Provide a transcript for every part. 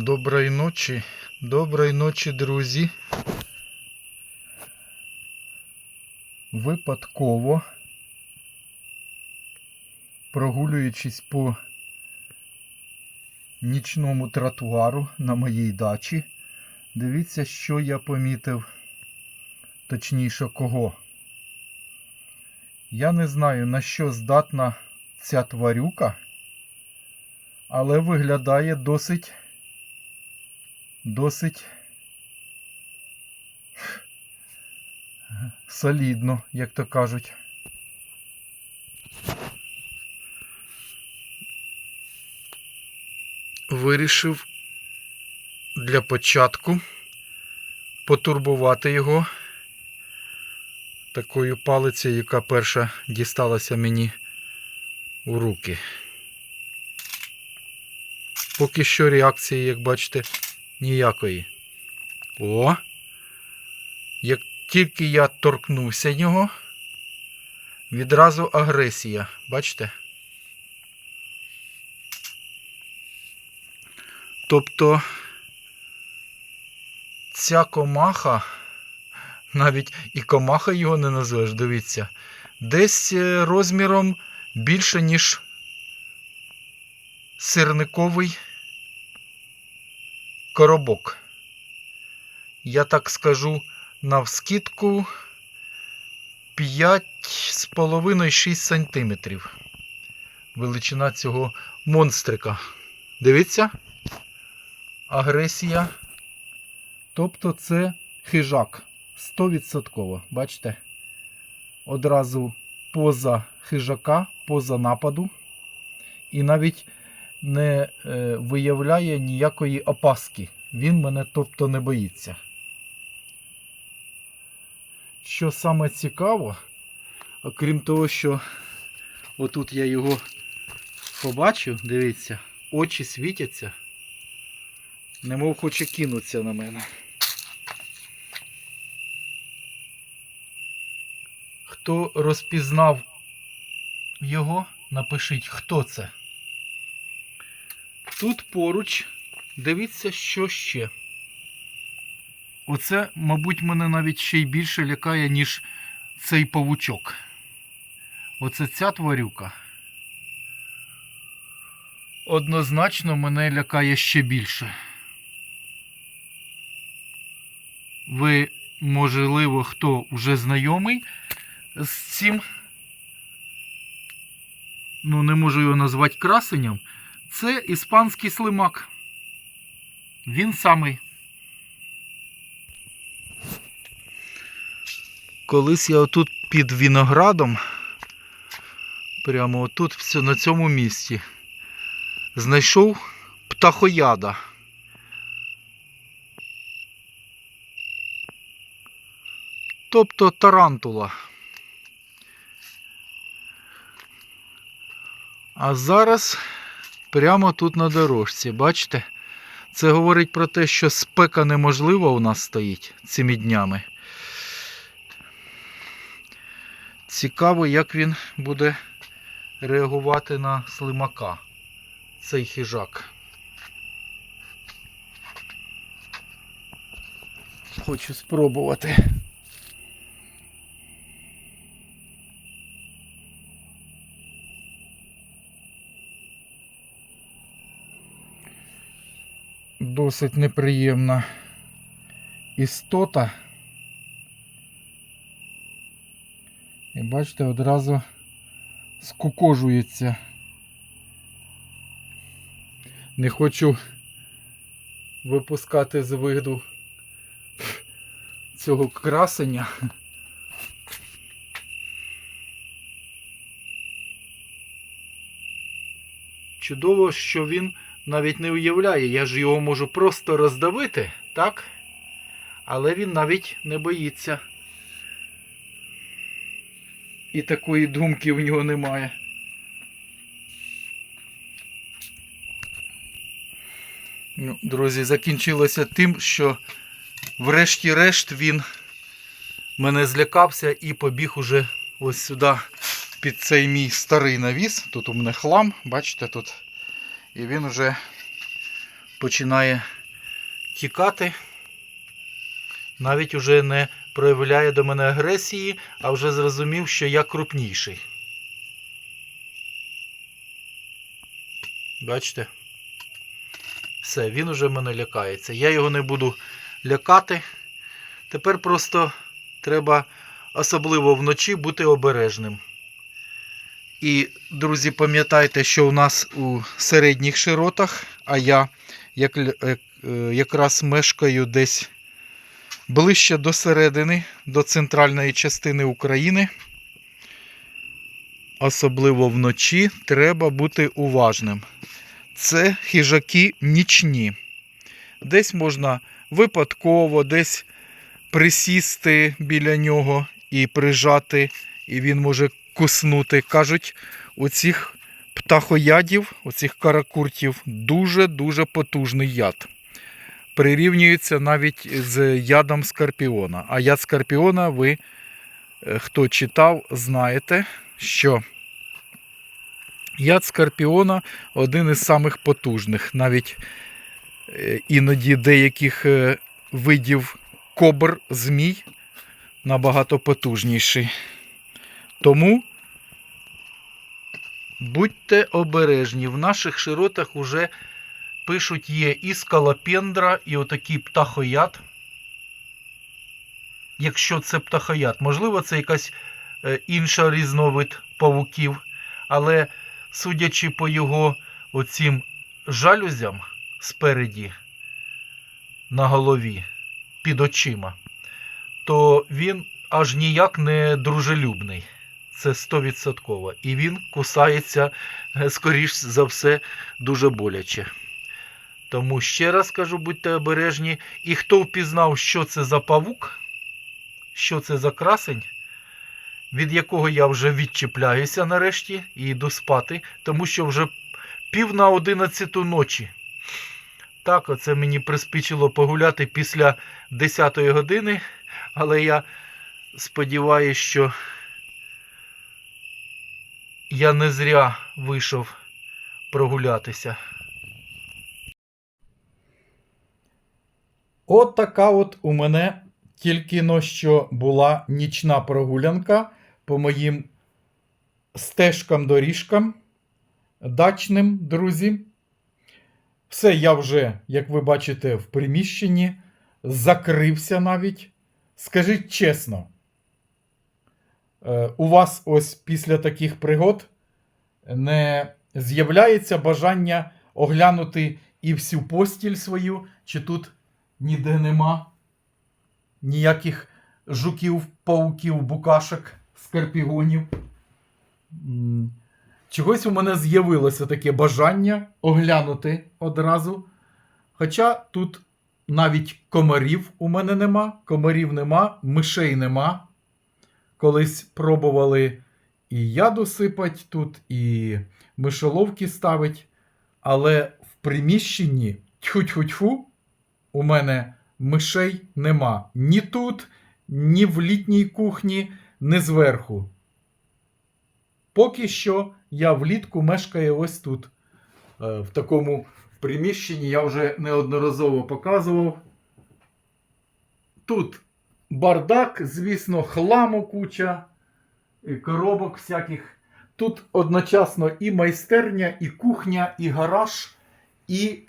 Доброї ночі, доброї ночі, друзі. Випадково, прогулюючись по нічному тротуару на моїй дачі, дивіться, що я помітив, точніше кого. Я не знаю, на що здатна ця тварюка, але виглядає досить досить солідно, як то кажуть. Вирішив для початку потурбувати його такою палицею, яка перша дісталася мені у руки. Поки що реакції, як бачите, ніякої. О! Як тільки я торкнувся нього, відразу агресія. Бачите? Тобто ця комаха, навіть і комаха його не назвеш, дивіться, десь е, розміром більше, ніж сирниковий коробок. Я так скажу навскидку 5,5-6 см. Величина цього монстрика. Дивіться? Агресія. Тобто це хижак. 100%. Бачите? Одразу поза хижака, поза нападу. І навіть не е, виявляє ніякої опаски. Він мене тобто не боїться. Що саме цікаво, окрім того, що отут я його побачив, дивіться, очі світяться, немов хоче кинутися на мене. Хто розпізнав його, напишіть, хто це. Тут поруч, дивіться, що ще. Оце, мабуть, мене навіть ще й більше лякає, ніж цей павучок. Оце ця тварюка. Однозначно мене лякає ще більше. Ви, можливо, хто вже знайомий з цим, ну не можу його назвати красенням. Це іспанський слимак. Він самий. Колись я отут під виноградом, прямо отут на цьому місці, знайшов птахояда. Тобто тарантула. А зараз прямо тут на дорожці, бачите? Це говорить про те, що спека неможлива у нас стоїть цими днями. Цікаво, як він буде реагувати на слимака, цей хижак. Хочу спробувати. Досить неприємна істота. І бачите, одразу скукожується. Не хочу випускати з виду цього красення. Чудово, що він навіть не уявляє, я ж його можу просто роздавити, так? Але він навіть не боїться. І такої думки в нього немає. Ну, друзі, закінчилося тим, що врешті-решт він мене злякався і побіг уже ось сюди під цей мій старий навіс. Тут у мене хлам, бачите тут. І він вже починає тікати. Навіть уже не проявляє до мене агресії, а вже зрозумів, що я крупніший. Бачите? Все, він уже мене лякається. Я його не буду лякати. Тепер просто треба особливо вночі бути обережним. І, друзі, пам'ятайте, що у нас у середніх широтах, а я як, е, е, якраз мешкаю десь ближче до середини, до центральної частини України. Особливо вночі треба бути уважним. Це хижаки нічні. Десь можна випадково, десь присісти біля нього і прижати, і він може куснути. Кажуть, у цих птахоядів, у цих каракуртів дуже-дуже потужний яд. Прирівнюється навіть з ядом скорпіона. А яд скорпіона, ви, е, хто читав, знаєте, що яд скорпіона один із самих потужних. Навіть е, іноді деяких е, видів кобр змій набагато потужніший. Тому будьте обережні. В наших широтах вже пишуть є і скалопендра, і отакий птахояд. Якщо це птахояд, можливо, це якась е, інша різновид павуків, але судячи по його оцім жалюзям спереді на голові, під очима, то він аж ніяк не дружелюбний. Це 100%. І він кусається, е, скоріш за все, дуже боляче. Тому ще раз кажу, будьте обережні. І хто впізнав, що це за павук, що це за красень, від якого я вже відчіпляюся нарешті і йду спати, тому що вже пів на одинадцяту ночі. Так, оце мені приспічило погуляти після 10 години, але я сподіваюся, що я не зря вийшов прогулятися. От така от у мене тільки но що була нічна прогулянка по моїм стежкам доріжкам дачним, друзі. Все, я вже, як ви бачите, в приміщенні, закрився навіть. Скажіть чесно, у вас ось після таких пригод не з'являється бажання оглянути і всю постіль свою, чи тут ніде нема ніяких жуків, пауків, букашок, скорпіонів. М, Чогось у мене з'явилося таке бажання оглянути одразу. Хоча тут навіть комарів у мене нема, комарів нема, мишей нема. Колись пробували і яду сипать тут, і мишоловки ставить. Але в приміщенні тьфу-тьфу-тьфу у мене мишей нема. Ні тут, ні в літній кухні, ні зверху. Поки що я влітку мешкаю ось тут. Е, В такому приміщенні я вже неодноразово показував. Тут бардак, звісно, хламу куча, і коробок всяких. Тут одночасно і майстерня, і кухня, і гараж, і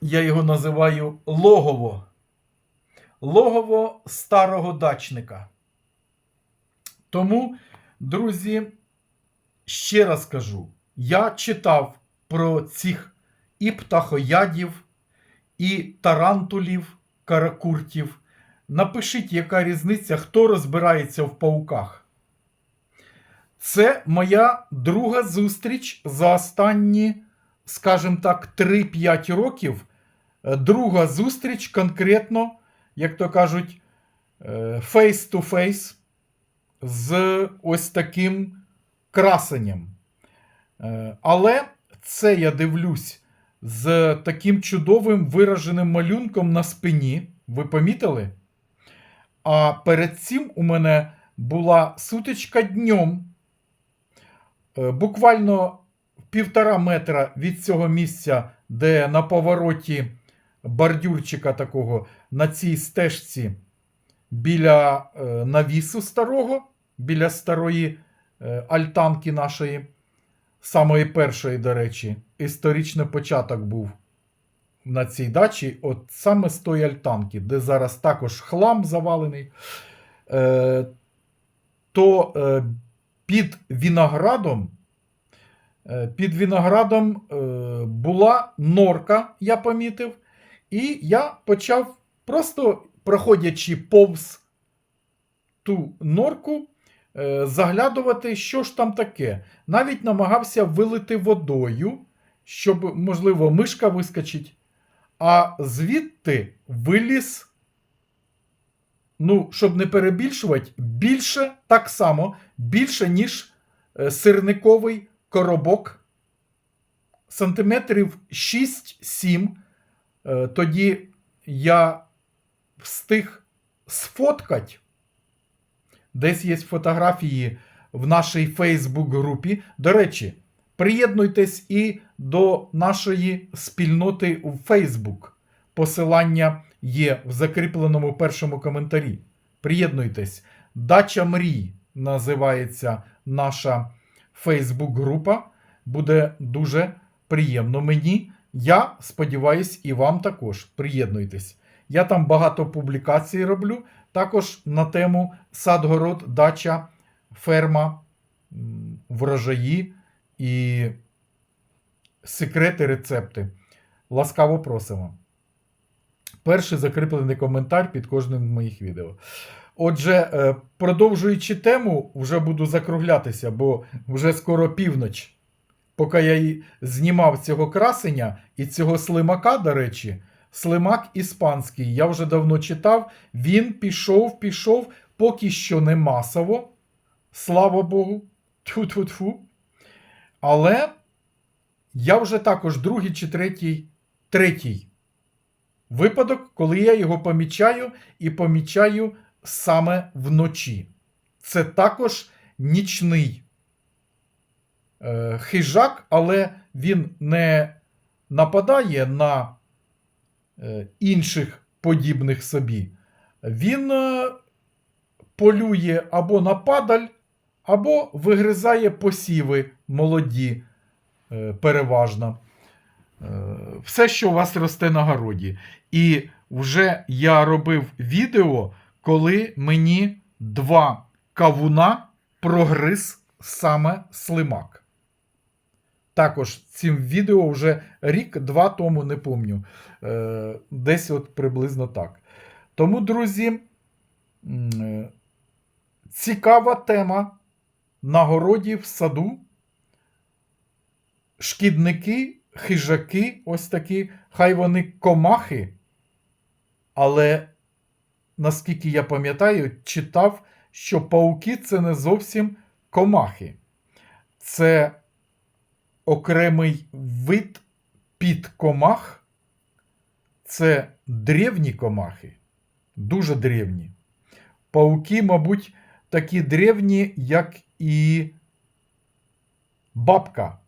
я його називаю логово. Логово старого дачника. Тому, друзі, ще раз кажу: я читав про цих і птахоядів, і тарантулів, каракуртів. Напишіть, яка різниця, хто розбирається в пауках. Це моя друга зустріч за останні, скажімо так, 3-5 років. Е, Друга зустріч конкретно, як то кажуть, face-to-face з ось таким красенням. Е, Але це я дивлюсь з таким чудовим вираженим малюнком на спині. Ви помітили? А перед цим у мене була сутичка днем. Е, Буквально півтора метра від цього місця, де на повороті бордюрчика такого на цій стежці біля е, навісу старого, біля старої е, альтанки нашої, самої першої, до речі, історичний початок був на цій дачі, от саме з тої альтанки, де зараз також хлам завалений, е, то е, під виноградом, е, під виноградом була норка, я помітив, і я почав просто проходячи повз ту норку, заглядувати, що ж там таке. Навіть намагався вилити водою, щоб, можливо, мишка вискочить. А звідти виліз, ну, щоб не перебільшувати, більше так само, більше, ніж е, сирниковий коробок. Сантиметрів 6-7. Е, Тоді я встиг сфоткати. Десь є фотографії в нашій Фейсбук-групі. До речі, приєднуйтесь і до нашої спільноти у Фейсбук. Посилання є в закріпленому першому коментарі. Приєднуйтесь. Дача мрій називається наша Фейсбук-група. Буде дуже приємно мені. Я сподіваюсь, і вам також приєднуйтесь. Я там багато публікацій роблю, також на тему сад-город, дача, ферма, врожаї і секрети, рецепти. Ласкаво просимо. Перший закріплений коментар під кожним з моїх відео. Отже, е, продовжуючи тему, вже буду закруглятися, бо вже скоро північ. Поки я знімав цього красення і цього слимака, до речі, слимак іспанський, я вже давно читав, він пішов, пішов, поки що не масово. Слава Богу. Тьфу-тьфу-тьфу. Але я вже також другий чи третій, третій випадок, коли я його помічаю і помічаю саме вночі. Це також нічний е, хижак, але він не нападає на е, інших подібних собі. Він е, полює або на падаль, або вигризає посіви молоді, е, переважно. Е, Все, що у вас росте на городі. І вже я робив відео, коли мені два кавуна прогриз саме слимак. Також цим відео вже рік-два тому не помню. Е, Десь от приблизно так. Тому, друзі, цікава тема на городі в саду. Шкідники, хижаки, ось такі, хай вони комахи. Але, наскільки я пам'ятаю, читав, що пауки це не зовсім комахи. Це окремий вид підкомах. Це древні комахи, дуже древні. Пауки, мабуть, такі древні, як і бабка,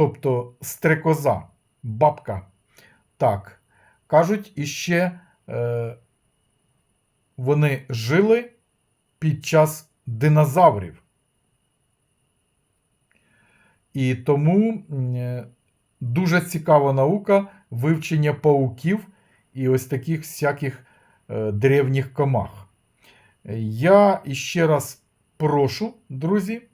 тобто стрекоза, бабка. Так, кажуть, іще е, вони жили під час динозаврів. І тому е, дуже цікава наука вивчення пауків і ось таких всяких е, древніх комах. Я іще раз прошу, друзі.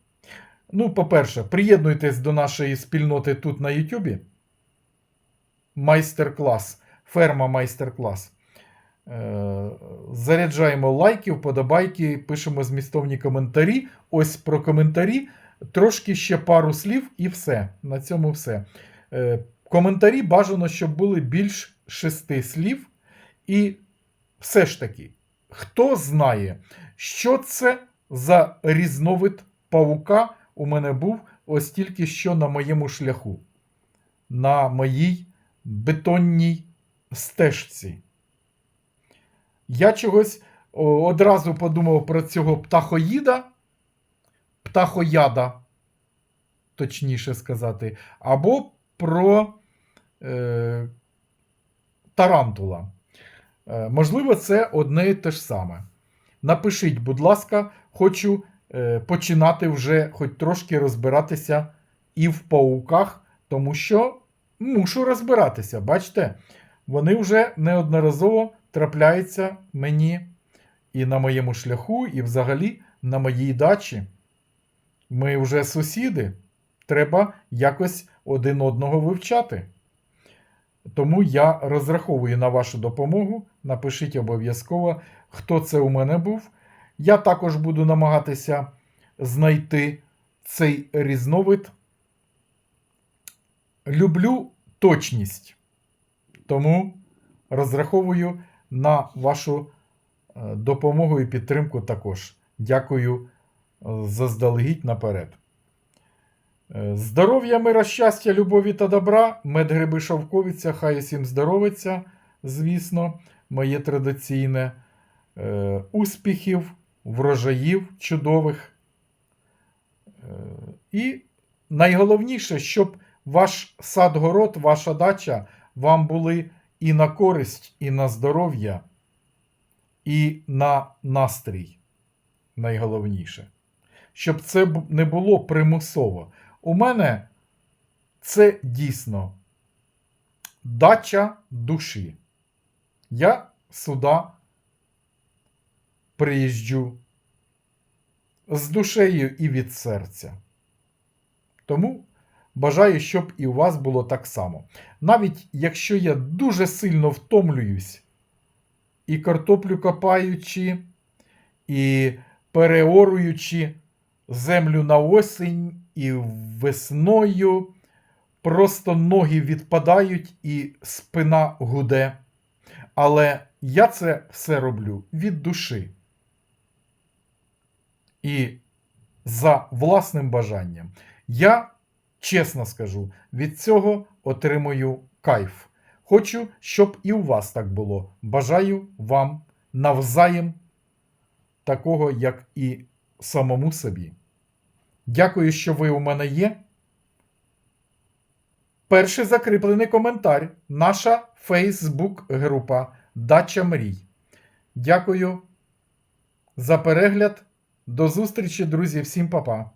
Ну, по-перше, приєднуйтесь до нашої спільноти тут на Ютубі. Майстер-клас, ферма майстер-клас. Е, Заряджаємо лайки, вподобайки, пишемо змістовні коментарі. Ось про коментарі. Трошки ще пару слів і все. На цьому все. Е, Коментарі бажано, щоб були більш шести слів. І все ж таки, хто знає, що це за різновид павука у мене був ось тільки що на моєму шляху, на моїй бетонній стежці. Я чогось одразу подумав про цього птахоїда, птахояда. точніше сказати, або про е, тарантула. Е, можливо, це одне і те ж саме. Напишіть, будь ласка, хочу починати вже хоч трошки розбиратися і в пауках, тому що мушу розбиратися. Бачите, вони вже неодноразово трапляються мені і на моєму шляху, і взагалі на моїй дачі. Ми вже сусіди. Треба якось один одного вивчати. Тому я розраховую на вашу допомогу. Напишіть обов'язково, хто це у мене був. Я також буду намагатися знайти цей різновид. Люблю точність. Тому розраховую на вашу е, допомогу і підтримку також. Дякую е, заздалегідь наперед. Е, Здоров'я, мира, щастя, любові та добра. Медгриби шовковиця, хай усім здоровиться, звісно, моє традиційне. Успіхів, врожаїв чудових. Е, І найголовніше, щоб ваш сад-город, ваша дача вам були і на користь, і на здоров'я, і на настрій. Найголовніше. Щоб це не було примусово. У мене це дійсно дача душі. Я сюди приїжджу з душею і від серця. Тому бажаю, щоб і у вас було так само. Навіть якщо я дуже сильно втомлююсь, і картоплю копаючи, і переоруючи землю на осінь, і весною, просто ноги відпадають і спина гуде. Але я це все роблю від душі. І за власним бажанням. Я, чесно скажу, від цього отримую кайф. Хочу, щоб і у вас так було. Бажаю вам навзаєм такого, як і самому собі. Дякую, що ви у мене є. Перший закріплений коментар. Наша Фейсбук-група Дача Мрій. Дякую за перегляд. До зустрічі, друзі. Всім па-па.